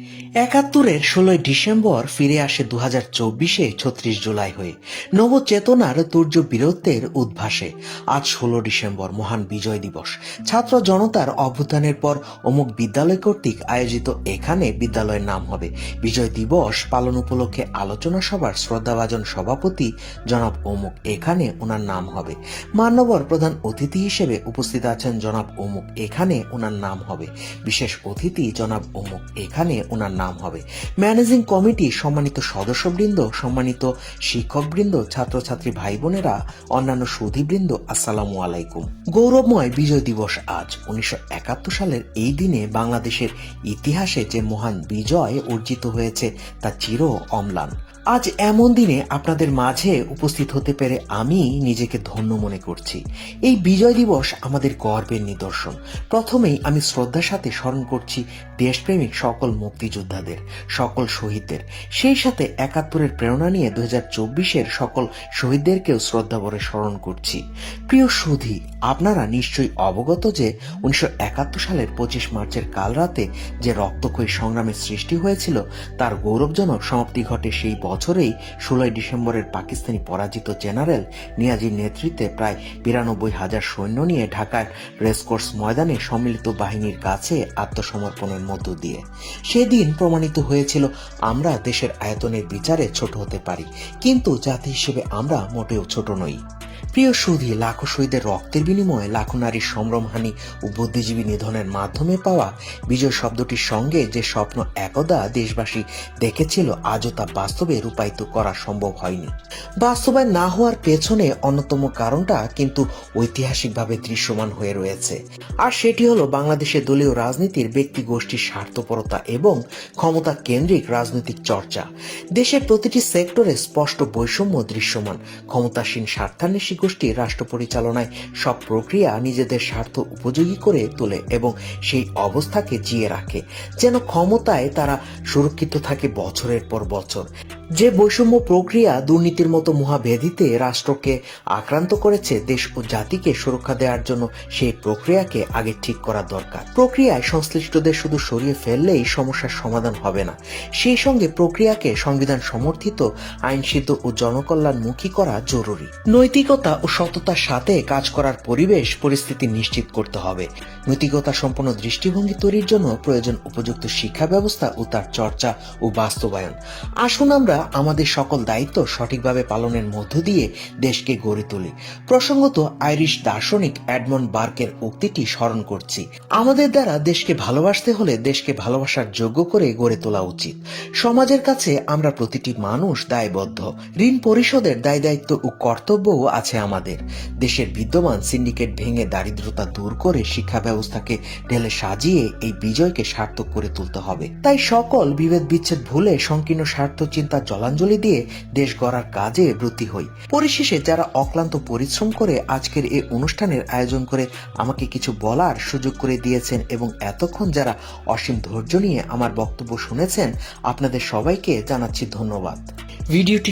Mm. একাত্তরের ষোলোই December ফিরে আসে দু হাজার চব্বিশে ছত্রিশ জুলাই হয়ে। নবচেতনার তুর্য বীরত্বের উদ্ভাসে। আজ ষোলো ডিসেম্বর, মহান বিজয় দিবস। ছাত্র জনতার অভ্যুত্থানের পর অমুক বিদ্যালয় কর্তৃক আয়োজিত এখানে বিদ্যালয়ের নাম হবে। বিজয় দিবস পালন উপলক্ষে আলোচনা সভার শ্রদ্ধাভাজন সভাপতি জনাব অমুক এখানে ওনার নাম হবে। মান্যবর প্রধান অতিথি হিসেবে উপস্থিত আছেন জনাব অমুক এখানে ওনার নাম হবে। বিশেষ অতিথি জনাব অমুক এখানে ওনার নাম হবে। ম্যানেজিং কমিটি সম্মানিত সদস্যবৃন্দ, সম্মানিত শিক্ষকবৃন্দ, ছাত্রছাত্রী ভাই বোনেরা অন্যান্য সুধীবৃন্দ, আসসালামু আলাইকুম। গৌরবময় বিজয় দিবস আজ উনিশশো একাত্তর সালের এই দিনে বাংলাদেশের ইতিহাসে যে মহান বিজয় অর্জিত হয়েছে তা চির অম্লান। আজ এমন দিনে আপনাদের মাঝে উপস্থিত হতে পেরে আমি নিজেকে ধন্য মনে করছি। এই বিজয় দিবস আমাদের গর্বের নিদর্শন। প্রথমেই আমি শ্রদ্ধার সাথে স্মরণ করছি দেশপ্রেমিক সকল মুক্তিযোদ্ধাদের, সকল শহীদদের। সেই সাথে একাত্তরের প্রেরণা নিয়ে দু হাজার চব্বিশের সকল শহীদদেরকেও শ্রদ্ধা ভরে স্মরণ করছি। প্রিয় সুধী, আপনারা নিশ্চয়ই অবগত যে উনিশশো একাত্তর সালের পঁচিশ মার্চের কাল রাতে যে রক্তক্ষয়ী সংগ্রামের সৃষ্টি হয়েছিল, তার গৌরবজনক সমাপ্তি ঘটে সেই বছরেই ষোলোই ডিসেম্বরের পাকিস্তানি পরাজিত জেনারেল নিয়াজির নেতৃত্বে প্রায় বিরানব্বই হাজার সৈন্য নিয়ে ঢাকার রেসকোর্স ময়দানে সম্মিলিত বাহিনীর কাছে আত্মসমর্পণের মধ্য দিয়ে। সেদিন প্রমাণিত হয়েছিল, আমরা দেশের আয়তনের বিচারে ছোট হতে পারি, কিন্তু জাতি হিসেবে আমরা মোটেও ছোট নই। প্রিয় সুধী, লাখো শহীদের রক্তের বিনিময়ে লাখো নারীর সম্ভ্রমহানি ও বুদ্ধিজীবী নিধনের মাধ্যমে পাওয়া বিজয় শব্দটির সঙ্গে যে স্বপ্ন একদা দেশবাসী দেখেছিল, আজও তা বাস্তবে রূপায়িত করা সম্ভব হয়নি। বাস্তবায়ন না হওয়ার পেছনে অন্যতম কারণটা কিন্তু ঐতিহাসিকভাবে দৃশ্যমান হয়ে রয়েছে। আর সেটি হলো বাংলাদেশের দলীয় রাজনীতির ব্যক্তি গোষ্ঠীর স্বার্থপরতা এবং ক্ষমতা কেন্দ্রিক রাজনৈতিক চর্চা। দেশের প্রতিটি সেক্টরে স্পষ্ট বৈষম্য দৃশ্যমান, ক্ষমতাসীন, স্বার্থান্বেষী গোষ্ঠী রাষ্ট্র পরিচালনায় সব প্রক্রিয়া নিজেদের স্বার্থ উপযোগী করে তোলে এবং সেই অবস্থাকে জিয়ে রাখে, যেন ক্ষমতায় তারা সুরক্ষিত থাকে বছরের পর বছর। যে বৈষম্য প্রক্রিয়া দুর্নীতির মতো মহাব্যাধিতে রাষ্ট্রকে আক্রান্ত করেছে, দেশ ও জাতিকে সুরক্ষা দেওয়ার জন্য সেই প্রক্রিয়াকে আগে ঠিক করা দরকার। প্রক্রিয়ায় সংশ্লিষ্টদের শুধু সরিয়ে ফেললেই সমস্যার সমাধান হবে না। সেই সঙ্গে প্রক্রিয়াকে সংবিধান সমর্থিত, আইনসিদ্ধ ও জনকল্যাণমুখী করা জরুরি। নৈতিকতা ও সততার সাথে কাজ করার পরিবেশ পরিস্থিতি নিশ্চিত করতে হবে। নৈতিকতা সম্পন্ন দৃষ্টিভঙ্গি তৈরির জন্য প্রয়োজন উপযুক্ত শিক্ষা ব্যবস্থা ও তার চর্চা ও বাস্তবায়ন। আসুন আমরা আমাদের সকল দায়িত্ব সঠিকভাবে পালনের মধ্য দিয়ে দেশকে গড়ে তুলি। প্রসঙ্গত, আইরিশ দার্শনিক অ্যাডমন্ড বার্কের উক্তিটি স্মরণ করছি। আমাদের দ্বারা দেশকে ভালোবাসতে হলে দেশকে ভালোবাসার যোগ্য করে গড়ে তোলা উচিত। সমাজের কাছে আমরা প্রতিটি মানুষ দায়বদ্ধ। ঋণ পরিশোধের দায় দায়িত্ব ও কর্তব্যও আছে আমাদের। দেশের বিদ্যমান সিন্ডিকেট ভেঙে দারিদ্রতা দূর করে শিক্ষা ব্যবস্থাকে ঢেলে সাজিয়ে এই বিজয়কে সার্থক করে তুলতে হবে। তাই সকল বিভেদ বিচ্ছেদ ভুলে সংকীর্ণ স্বার্থ চিন্তা জলাঞ্জলি দিয়ে দেশ গড়ার কাজে ব্রতী হই। পরিশেষে যারা অক্লান্ত পরিশ্রম করে আজকের এই অনুষ্ঠানের আয়োজন করে আমাকে কিছু বলার সুযোগ করে দিয়েছেন এবং এতক্ষণ যারা অসীম ধৈর্য নিয়ে আমার বক্তব্য শুনেছেন, আপনাদের সবাইকে জানাচ্ছি ধন্যবাদ। ভিডিওটি